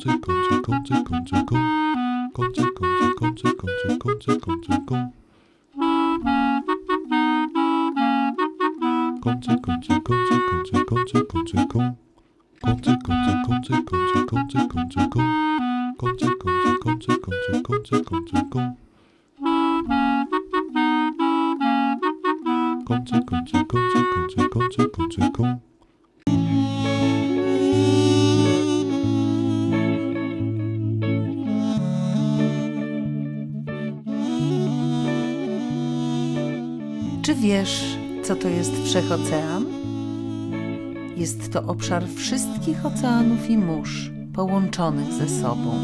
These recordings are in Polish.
꼼짝꼼짝꼼짝꼼짝꼼 꼼짝꼼짝꼼짝꼼짝꼼짝꼼 꼼짝꼼짝꼼짝꼼짝꼼짝꼼 꼼짝꼼짝꼼짝꼼짝꼼짝꼼짝꼼 꼼짝꼼짝꼼짝꼼짝꼼짝꼼짝꼼 꼼짝꼼짝꼼짝꼼짝꼼짝꼼 wiesz, co to jest wszechocean? Jest to obszar wszystkich oceanów i mórz połączonych ze sobą.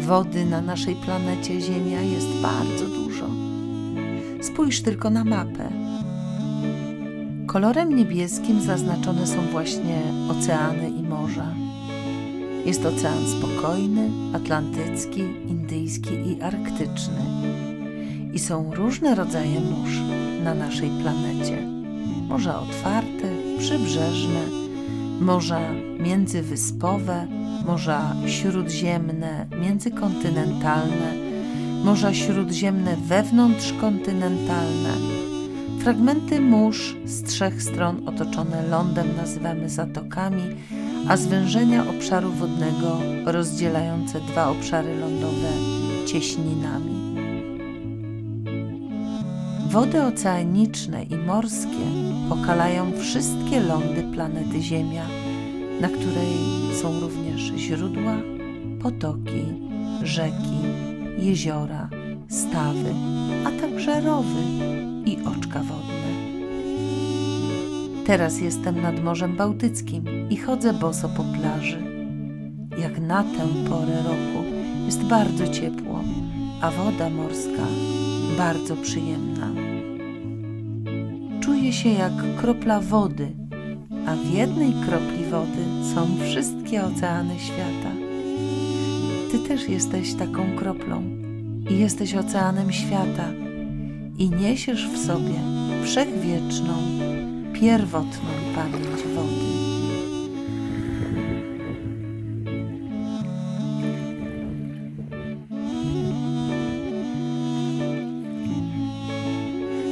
Wody na naszej planecie Ziemia jest bardzo dużo. Spójrz tylko na mapę. Kolorem niebieskim zaznaczone są właśnie oceany i morza. Jest ocean spokojny, atlantycki, indyjski i arktyczny i są różne rodzaje mórz na naszej planecie. Morza otwarte, przybrzeżne, morza międzywyspowe, morza śródziemne, międzykontynentalne, morza śródziemne wewnątrzkontynentalne. Fragmenty mórz z trzech stron otoczone lądem nazywamy zatokami, a zwężenia obszaru wodnego rozdzielające dwa obszary lądowe cieśninami. Wody oceaniczne i morskie okalają wszystkie lądy planety Ziemia, na której są również źródła, potoki, rzeki, jeziora, stawy, a także rowy i oczka wodne. Teraz jestem nad Morzem Bałtyckim i chodzę boso po plaży. Jak na tę porę roku jest bardzo ciepło, a woda morska bardzo przyjemna. Czuję się jak kropla wody, a w jednej kropli wody są wszystkie oceany świata. Ty też jesteś taką kroplą i jesteś oceanem świata i niesiesz w sobie wszechwieczną, pierwotną pamięć wody.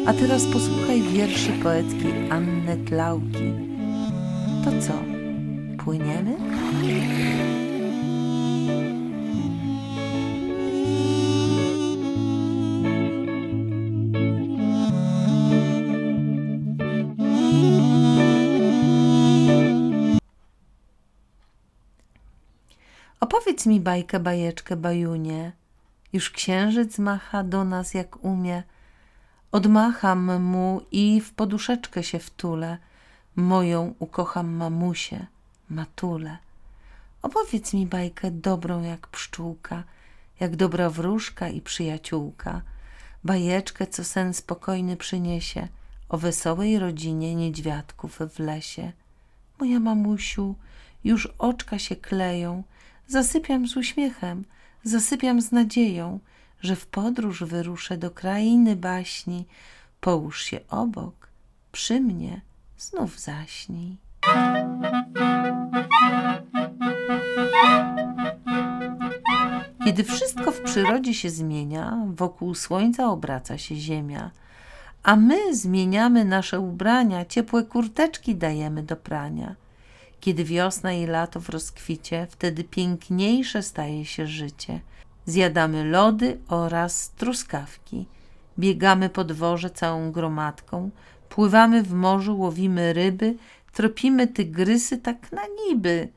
A teraz posłuchaj wierszy poetki Anny Tlauki. To co, płyniemy? Opowiedz mi bajkę, bajeczkę, bajunie. Już księżyc macha do nas jak umie. Odmacham mu i w poduszeczkę się wtulę. Moją ukocham mamusię, matulę. Opowiedz mi bajkę dobrą jak pszczółka, jak dobra wróżka i przyjaciółka. Bajeczkę, co sen spokojny przyniesie, o wesołej rodzinie niedźwiadków w lesie. Moja mamusiu, już oczka się kleją, zasypiam z uśmiechem, zasypiam z nadzieją, że w podróż wyruszę do krainy baśni. Połóż się obok, przy mnie, znów zaśnij. Kiedy wszystko w przyrodzie się zmienia, wokół słońca obraca się ziemia, a my zmieniamy nasze ubrania, ciepłe kurteczki dajemy do prania. Kiedy wiosna i lato w rozkwicie, wtedy piękniejsze staje się życie. Zjadamy lody oraz truskawki. Biegamy po dworze całą gromadką, pływamy w morzu, łowimy ryby, tropimy tygrysy tak na niby.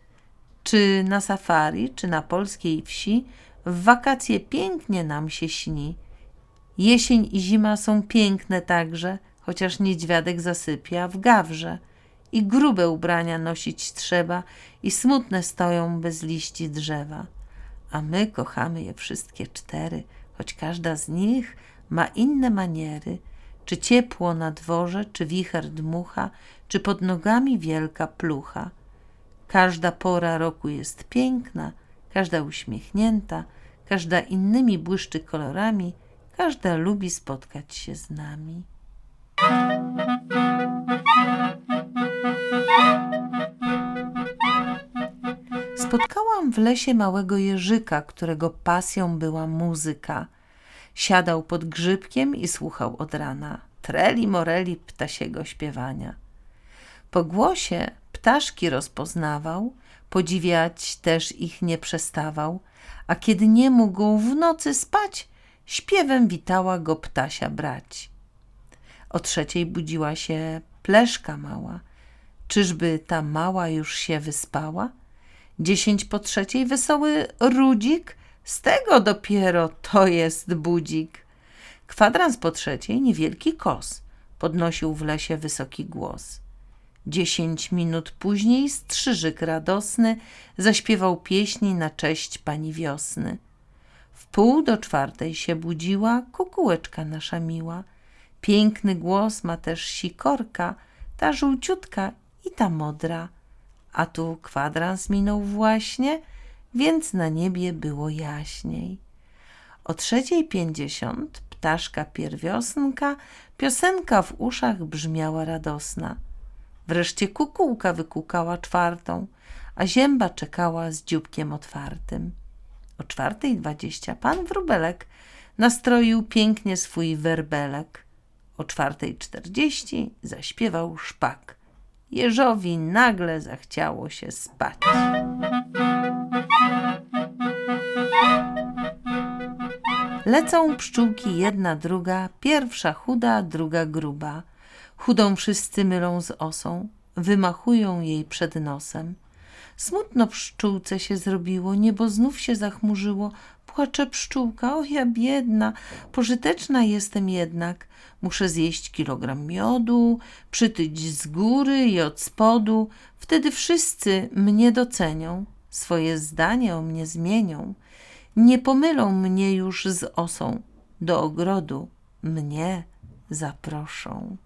Czy na safari, czy na polskiej wsi, w wakacje pięknie nam się śni. Jesień i zima są piękne także, chociaż niedźwiadek zasypia w gawrze. I grube ubrania nosić trzeba, i smutne stoją bez liści drzewa. A my kochamy je wszystkie cztery, choć każda z nich ma inne maniery. Czy ciepło na dworze, czy wicher dmucha, czy pod nogami wielka plucha. Każda pora roku jest piękna, każda uśmiechnięta, każda innymi błyszczy kolorami, każda lubi spotkać się z nami. W lesie małego jeżyka, którego pasją była muzyka. Siadał pod grzybkiem i słuchał od rana treli moreli ptasiego śpiewania. Po głosie ptaszki rozpoznawał, podziwiać też ich nie przestawał, a kiedy nie mógł w nocy spać, śpiewem witała go ptasia brać. O trzeciej budziła się pleszka mała. Czyżby ta mała już się wyspała? Dziesięć po trzeciej wesoły rudzik, z tego dopiero to jest budzik. Kwadrans po trzeciej niewielki kos podnosił w lesie wysoki głos. Dziesięć minut później strzyżyk radosny zaśpiewał pieśni na cześć pani wiosny. W pół do czwartej się budziła kukułeczka nasza miła. Piękny głos ma też sikorka, ta żółciutka i ta modra. A tu kwadrans minął właśnie, więc na niebie było jaśniej. O trzeciej pięćdziesiąt ptaszka pierwiosnka, piosenka w uszach brzmiała radosna. Wreszcie kukułka wykukała czwartą, a zięba czekała z dzióbkiem otwartym. O czwartej dwadzieścia pan wróbelek nastroił pięknie swój werbelek. O czwartej czterdzieści zaśpiewał szpak. Jeżowi nagle zachciało się spać. Lecą pszczółki jedna druga, pierwsza chuda, druga gruba. Chudą wszyscy mylą z osą, wymachują jej przed nosem. Smutno pszczółce się zrobiło, niebo znów się zachmurzyło. Płacze pszczółka, o ja biedna, pożyteczna jestem jednak. Muszę zjeść kilogram miodu, przytyć z góry i od spodu. Wtedy wszyscy mnie docenią, swoje zdanie o mnie zmienią. Nie pomylą mnie już z osą, do ogrodu mnie zaproszą.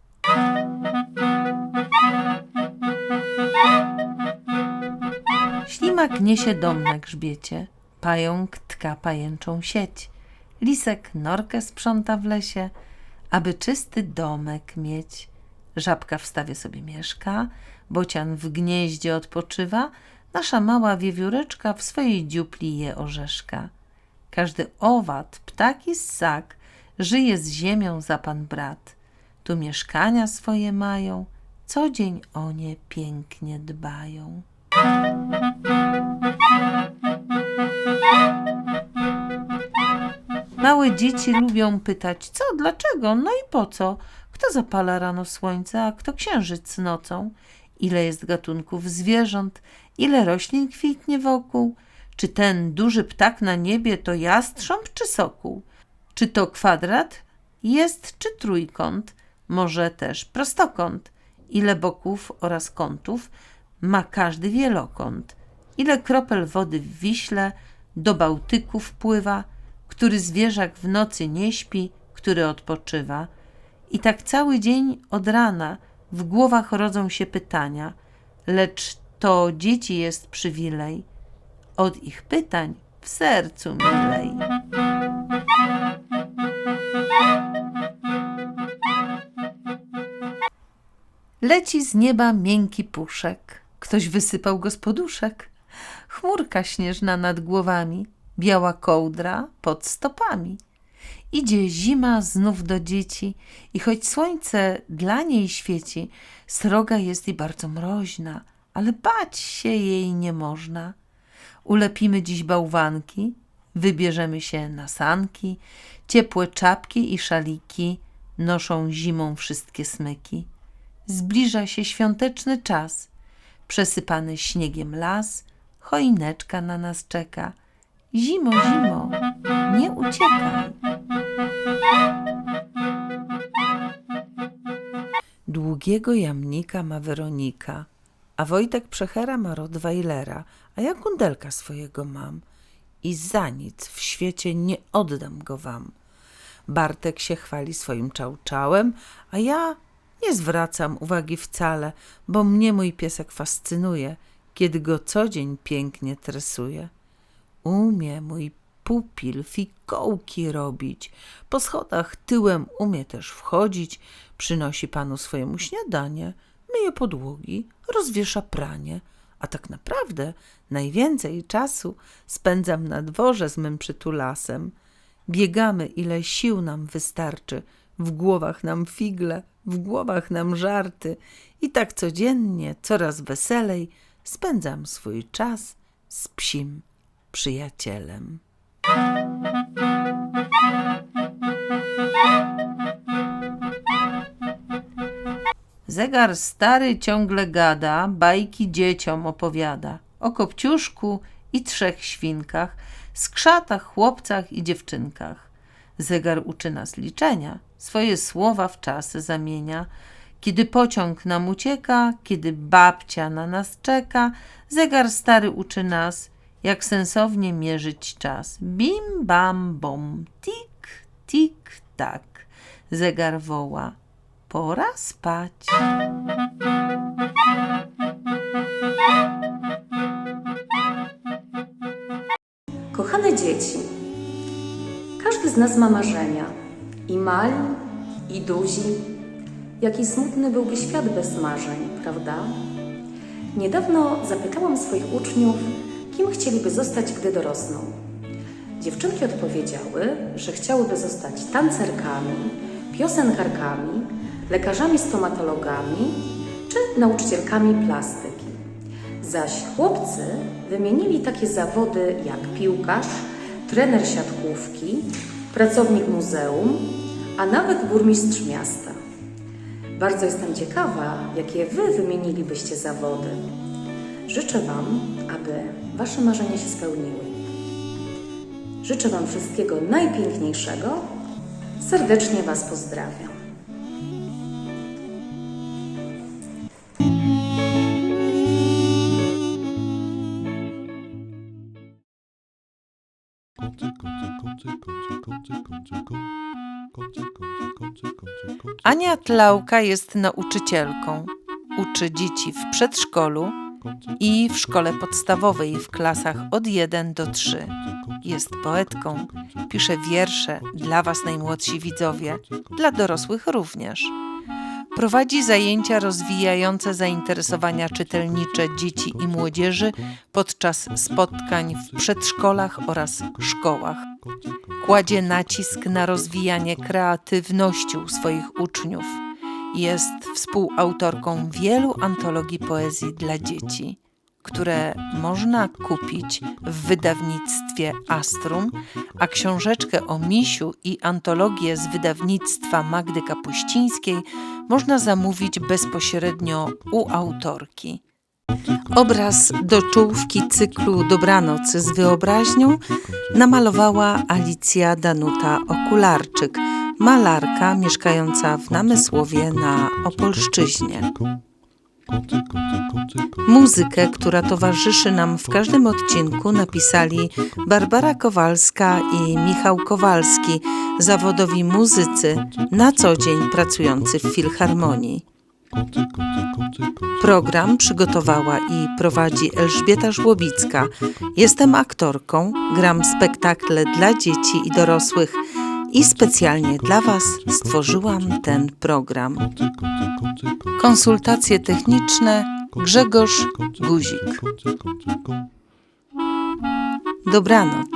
Ślimak niesie dom na grzbiecie, pająk tka pajęczą sieć, lisek norkę sprząta w lesie, aby czysty domek mieć. Żabka w stawie sobie mieszka, bocian w gnieździe odpoczywa, nasza mała wiewióreczka w swojej dziupli je orzeszka. Każdy owad, ptak i ssak żyje z ziemią za pan brat. Tu mieszkania swoje mają, co dzień o nie pięknie dbają. Małe dzieci lubią pytać, co, dlaczego, no i po co? Kto zapala rano słońce, a kto księżyc nocą? Ile jest gatunków zwierząt, ile roślin kwitnie wokół? Czy ten duży ptak na niebie to jastrząb czy sokół? Czy to kwadrat jest czy trójkąt? Może też prostokąt? Ile boków oraz kątów ma każdy wielokąt? Ile kropel wody w Wiśle do Bałtyku wpływa? Który zwierzak w nocy nie śpi, który odpoczywa? I tak cały dzień od rana w głowach rodzą się pytania, lecz to dzieci jest przywilej od ich pytań w sercu milej. Leci z nieba miękki puszek, ktoś wysypał go z poduszek. Chmurka śnieżna nad głowami, biała kołdra pod stopami. Idzie zima znów do dzieci i choć słońce dla niej świeci, sroga jest i bardzo mroźna, ale bać się jej nie można. Ulepimy dziś bałwanki, wybierzemy się na sanki, ciepłe czapki i szaliki noszą zimą wszystkie smyki. Zbliża się świąteczny czas, przesypany śniegiem las, choineczka na nas czeka. Zimo, zimo, nie uciekaj. Długiego jamnika ma Weronika, a Wojtek Przechera ma Rottweilera, a ja kundelka swojego mam i za nic w świecie nie oddam go wam. Bartek się chwali swoim czałczałem, a ja nie zwracam uwagi wcale, bo mnie mój piesek fascynuje, kiedy go co dzień pięknie tresuje. Umie mój pupil fikołki robić, po schodach tyłem umie też wchodzić, przynosi panu swojemu śniadanie, myje podłogi, rozwiesza pranie, a tak naprawdę najwięcej czasu spędzam na dworze z mym przytulasem. Biegamy, ile sił nam wystarczy, w głowach nam figle, w głowach nam żarty. I tak codziennie, coraz weselej spędzam swój czas z psim przyjacielem. Zegar stary ciągle gada, bajki dzieciom opowiada o kopciuszku i trzech świnkach, skrzatach, chłopcach i dziewczynkach. Zegar uczy nas liczenia, swoje słowa w czasy zamienia. Kiedy pociąg nam ucieka, kiedy babcia na nas czeka, zegar stary uczy nas, jak sensownie mierzyć czas. Bim, bam, bom, tik, tik, tak. Zegar woła, pora spać. Kochane dzieci, każdy z nas ma marzenia. I mali, i duzi. Jaki smutny byłby świat bez marzeń, prawda? Niedawno zapytałam swoich uczniów, kim chcieliby zostać, gdy dorosną. Dziewczynki odpowiedziały, że chciałyby zostać tancerkami, piosenkarkami, lekarzami stomatologami czy nauczycielkami plastyki. Zaś chłopcy wymienili takie zawody jak piłkarz, trener siatkówki, pracownik muzeum, a nawet burmistrz miasta. Bardzo jestem ciekawa, jakie Wy wymienilibyście zawody. Życzę Wam, aby Wasze marzenia się spełniły. Życzę Wam wszystkiego najpiękniejszego. Serdecznie Was pozdrawiam. Ania Tlauka jest nauczycielką. Uczy dzieci w przedszkolu i w szkole podstawowej w klasach od 1 do 3. Jest poetką, pisze wiersze dla Was, najmłodsi widzowie, dla dorosłych również. Prowadzi zajęcia rozwijające zainteresowania czytelnicze dzieci i młodzieży podczas spotkań w przedszkolach oraz szkołach. Kładzie nacisk na rozwijanie kreatywności u swoich uczniów. Jest współautorką wielu antologii poezji dla dzieci, które można kupić w wydawnictwie Astrum, a książeczkę o misiu i antologię z wydawnictwa Magdy Kapuścińskiej można zamówić bezpośrednio u autorki. Obraz do czołówki cyklu Dobranoc z wyobraźnią namalowała Alicja Danuta Okularczyk, malarka mieszkająca w Namysłowie na Opolszczyźnie. Muzykę, która towarzyszy nam w każdym odcinku, napisali Barbara Kowalska i Michał Kowalski, zawodowi muzycy, na co dzień pracujący w Filharmonii. Program przygotowała i prowadzi Elżbieta Żłobicka. Jestem aktorką, gram spektakle dla dzieci i dorosłych i specjalnie dla Was stworzyłam ten program. Konsultacje techniczne Grzegorz Guzik. Dobranoc.